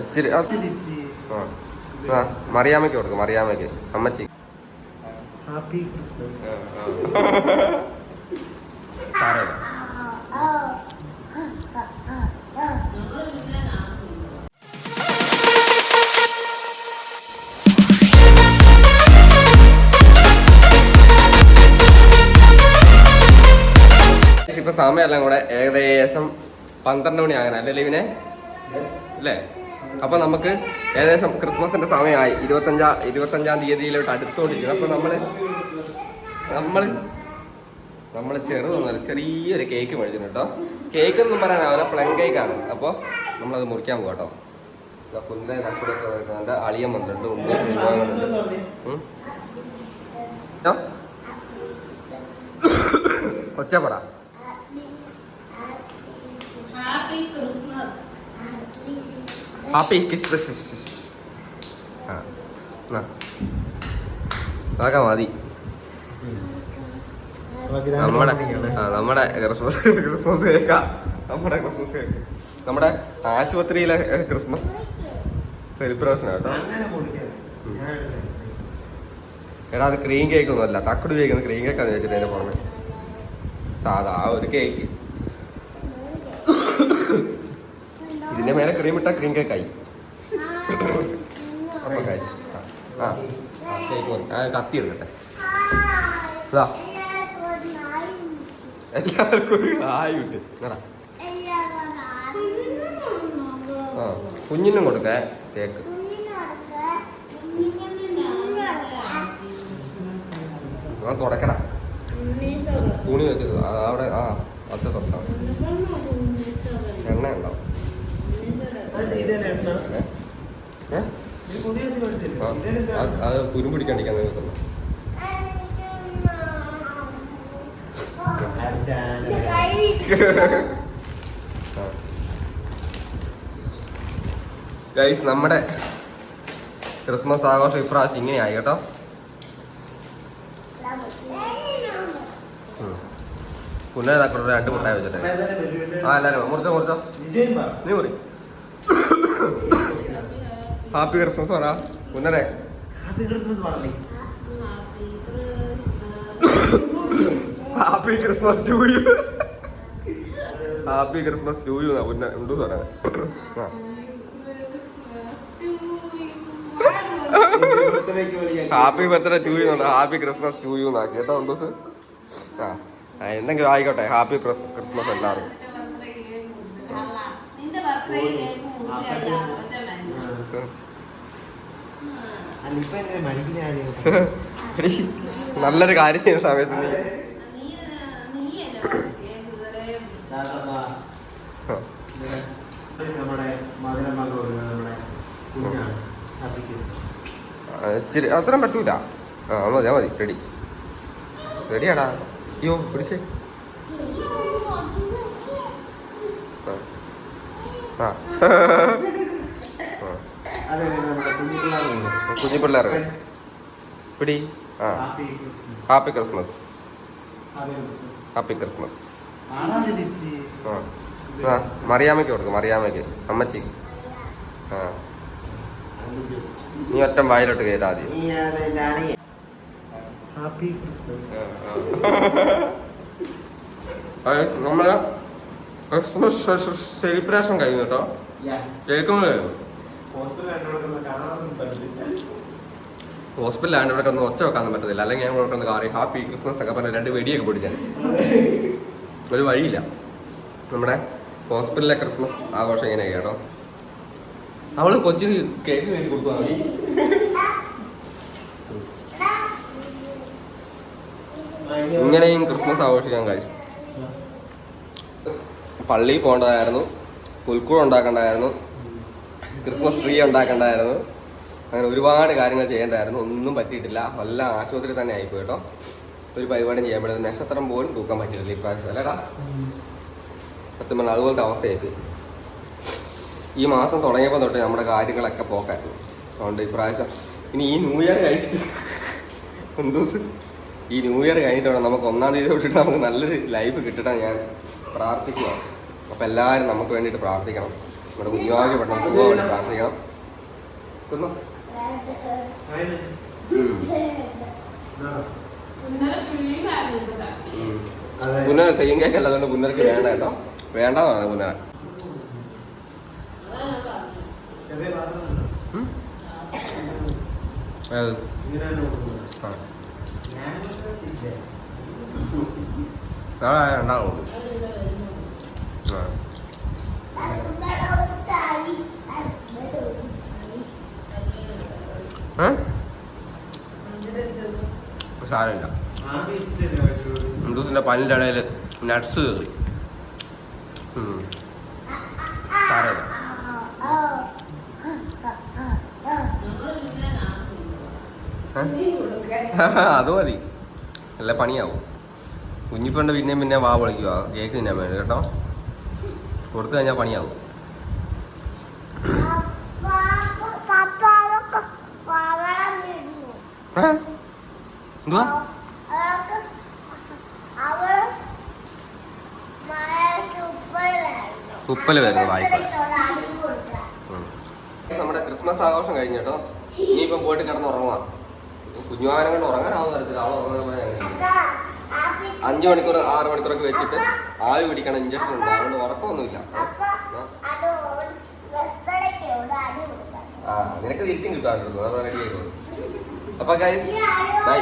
ഇച്ചിരി ആ, മറിയാമ്മയ്ക്ക് കൊടുക്കും മറിയാമ്മയ്ക്ക്. അമ്മച്ചി. ഹാപ്പി ക്രിസ്മസ് ഇപ്പൊ സമയമെല്ലാം കൂടെ ഏകദേശം പന്ത്രണ്ട് മണി അല്ലേ ലീവിനെ? അല്ലേ? അപ്പൊ നമുക്ക് ഏകദേശം ക്രിസ്മസിന്റെ സമയമായി. ഇരുപത്തഞ്ചാം ഇരുപത്തഞ്ചാം തീയതിയിലോട്ട് അടുത്തോണ്ടിരിക്കുന്നു. അപ്പൊ നമ്മൾ നമ്മൾ നമ്മൾ ചെറുതൊന്നുമല്ല ചെറിയൊരു കേക്ക് മേടിച്ചിട്ടുണ്ട് കേട്ടോ. കേക്ക് ഒന്നും പറയാനാവില്ല പ്ലം കേക്കാണ്. അപ്പോൾ നമ്മളത് മുറിക്കാൻ പോകട്ടോ കേട്ടോ. കുന്ന നക്കുടൊക്കെ വരുന്നുണ്ട് അളിയൻ വന്നിട്ടുണ്ട് ഉണ്ണി വന്നിട്ടുണ്ട്. ഉം. ആ? ഒച്ച പറ ഹാപ്പി ക്രിസ്മസ് ഹാപ്പി ക്രിസ്മസ് ആ. അതൊക്കെ മതി നമ്മുടെ നമ്മുടെ ക്രിസ്മസ് ക്രിസ്മസ് കേക്കാ നമ്മുടെ ക്രിസ്മസ് കേക്ക് നമ്മുടെ ആശുപത്രിയിലെ ക്രിസ്മസ് സെലിബ്രേഷൻ കേട്ടോ എടാ അത് ക്രീം കേക്ക് ഒന്നും അല്ല തക്കുട് ഉപയോഗിക്കുന്ന ക്രീം കേക്കാന്ന് വെച്ചിട്ട് അതിന്റെ പുറമെ സാധാ ഒരു കേക്ക് ഇതിന്റെ മേലെ ക്രീം ഇട്ട ക്രീം കേക്കായി അപ്പൊ കായി ആ ആ കേക്ക് മതി. ആ കത്തി എടുക്കട്ടെ. ഇതാ. എല്ലാവർക്കും ഒരു ഹായ് ഉണ്ട് എടാ ആ കുഞ്ഞിനും കൊടുക്കേ കേക്ക് ആ തുടക്കടാ. തുണി വെച്ചിട്ട് ആ, അവിടെ ആ അത് തൊട്ടാ അത് തുരു പിടിക്കാണ്ടിരിക്കാൻ നിൽക്കുന്നു. ഗൈസ് നമ്മുടെ ക്രിസ്മസ് ആഘോഷം ഇപ്രാവശ്യം ഇങ്ങനെയായി കേട്ടോ. പുനരതാക്കൂടെ രണ്ട് മുട്ടായി വെച്ചിട്ട്. ആ എല്ലാരും മുറിച്ചോ മുറിച്ചോ. നീ മുറി. ഹാപ്പി ക്രിസ്മസ് പറ. കുന്നനെ ഹാപ്പി ക്രിസ്മസ് പറഞ്ഞു. Happy Christmas to you happy Christmas to you പുന്ന ഉണ്ടു സാറേ? ആ. Happy birthday to you happy Christmas to you എന്നാ. കേട്ടോ ഉണ്ടു ആ. ആ, എന്തെങ്കിലും ആയിക്കോട്ടെ. ഹാപ്പി ക്രിസ്മസ് എല്ലാവർക്കും. നല്ലൊരു കാര്യം ചെയ്യുന്ന സമയത്ത് നീ ഇച്ചിരി അത്രയും പറ്റൂല. ആ മതി മതി റെഡി റെഡിയാടാ അയ്യോ പിടിച്ചേ. കുഞ്ഞു പിള്ളേരുണ്ട് കുഞ്ഞു പിള്ളേർ പിടി. ആ. Happy Christmas happy Christmas happy Christmas happy Christmas ആറാം തിരിച്ച് ആ മറിയാമ്മയ്ക്ക് കൊടുക്കും മറിയാമ്മയ്ക്ക്. അമ്മച്ചി. ആ. നീ ഒറ്റ വായിലോട്ട് കയറി ആദ്യം. ഹാപ്പി ക്രിസ്മസ് നമ്മളെ സെലിബ്രേഷൻ കഴിഞ്ഞു കേട്ടോ. കേൾക്കുന്നത് ഹോസ്പിറ്റലിൽ ഹോസ്പിറ്റലാണ് ഇവിടെ ഒന്ന് ഒച്ച വെക്കാൻ പറ്റത്തില്ല. അല്ലെങ്കിൽ ഞാൻ ഇവിടെ ഒന്ന് കാറി ഹാപ്പി ക്രിസ്മസ് ഒക്കെ പറഞ്ഞ് രണ്ട് വെടിയൊക്കെ പൊടിക്കാൻ ഒരു വഴിയില്ല. നമ്മുടെ ഹോസ്പിറ്റലിലെ ക്രിസ്മസ് ആഘോഷം ഇങ്ങനെയൊക്കെ കേട്ടോ. അവൾ കൊച്ചിന് കേക്ക് വേണ്ടി കൊടുക്കുവാണ് ഇങ്ങനെയും ക്രിസ്മസ് ആഘോഷിക്കാൻ കഴിച്ചു പള്ളിയിൽ പോകേണ്ടതായിരുന്നു. പുൽക്കൂട് ഉണ്ടാക്കേണ്ടതായിരുന്നു. Christmas tree ഉണ്ടാക്കേണ്ടതായിരുന്നു. അങ്ങനെ ഒരുപാട് കാര്യങ്ങൾ ചെയ്യേണ്ടതായിരുന്നു. ഒന്നും പറ്റിയിട്ടില്ല. എല്ലാം ആശുപത്രി തന്നെ ആയിപ്പോയി കേട്ടോ. ഒരു പരിപാടിയും ചെയ്യാൻ പറ്റുന്നത് നക്ഷത്രം പോലും തൂക്കാൻ പറ്റിയിട്ടില്ല ഇപ്രാവശ്യം. അല്ലേടാ? സത്യം പറഞ്ഞാൽ അതുപോലത്തെ അവസ്ഥയായിപ്പോയി. ഈ മാസം തുടങ്ങിയപ്പോൾ തൊട്ട് നമ്മുടെ കാര്യങ്ങളൊക്കെ പോക്കായിരുന്നു. അതുകൊണ്ട് ഇപ്രാവശ്യം ഇനി ഈ ന്യൂ ഇയർ കഴിഞ്ഞിട്ട് എന്തോസ് ഈ ന്യൂ ഇയർ കഴിഞ്ഞിട്ട് നമുക്ക് ഒന്നാം തീയതി തൊട്ടിട്ട് നമുക്ക് നല്ലൊരു ലൈഫ് കിട്ടണം ഞാൻ പ്രാർത്ഥിക്കുക അപ്പോൾ എല്ലാവരും നമുക്ക് വേണ്ടിയിട്ട് പ്രാർത്ഥിക്കണം. നമ്മുടെ കുഞ്ഞുവാകെ പെട്ടെന്ന് വേണ്ടി പ്രാർത്ഥിക്കണം. അതെ. പുനർ കയ്യും കേക്കല്ല അതുകൊണ്ട് പുനർക്ക് വേണ്ട കേട്ടോ. വേണ്ടതാണ് പുനര ഉണ്ടാവുള്ളൂ തന്നെ. നാളെ സാരമില്ല. ഹിന്ദുസിന്റെ പല്ലിന്റെ നട്സ് കയറി. സാരമില്ല. അത് മതി. നല്ല പണിയാവും. കുഞ്ഞിപ്പണ്ട് പിന്നെയും പിന്നെ വാ വിളിക്കുക കേക്ക് തിന്നാൻ വേണ്ടി കേട്ടോ. കൊടുത്തു കഴിഞ്ഞാൽ പണിയാവും? എന്തുവാ? ഉപ്പൽ വരുന്നു വായ്പ. നമ്മുടെ ക്രിസ്മസ് ആഘോഷം കഴിഞ്ഞു കേട്ടോ. ഇനിയിപ്പം പോയിട്ട് കിടന്ന് ഉറങ്ങാം കുഞ്ഞുവാനം കൊണ്ട് ഉറങ്ങാനാവുന്ന തരത്തിൽ അവൾ ഉറങ്ങുന്ന അഞ്ചു മണിക്കൂർ ആറ് മണിക്കൂറൊക്കെ വെച്ചിട്ട് ആവി പിടിക്കണം ഇഞ്ചക്ഷൻ ഉണ്ട്. അതുകൊണ്ട് ഉറക്കമൊന്നുമില്ല. ആ നിനക്ക് തിരിച്ചും കിട്ടാറുണ്ട് റെഡി ആയിക്കോളൂ അപ്പൊ ഗൈസ് ബൈ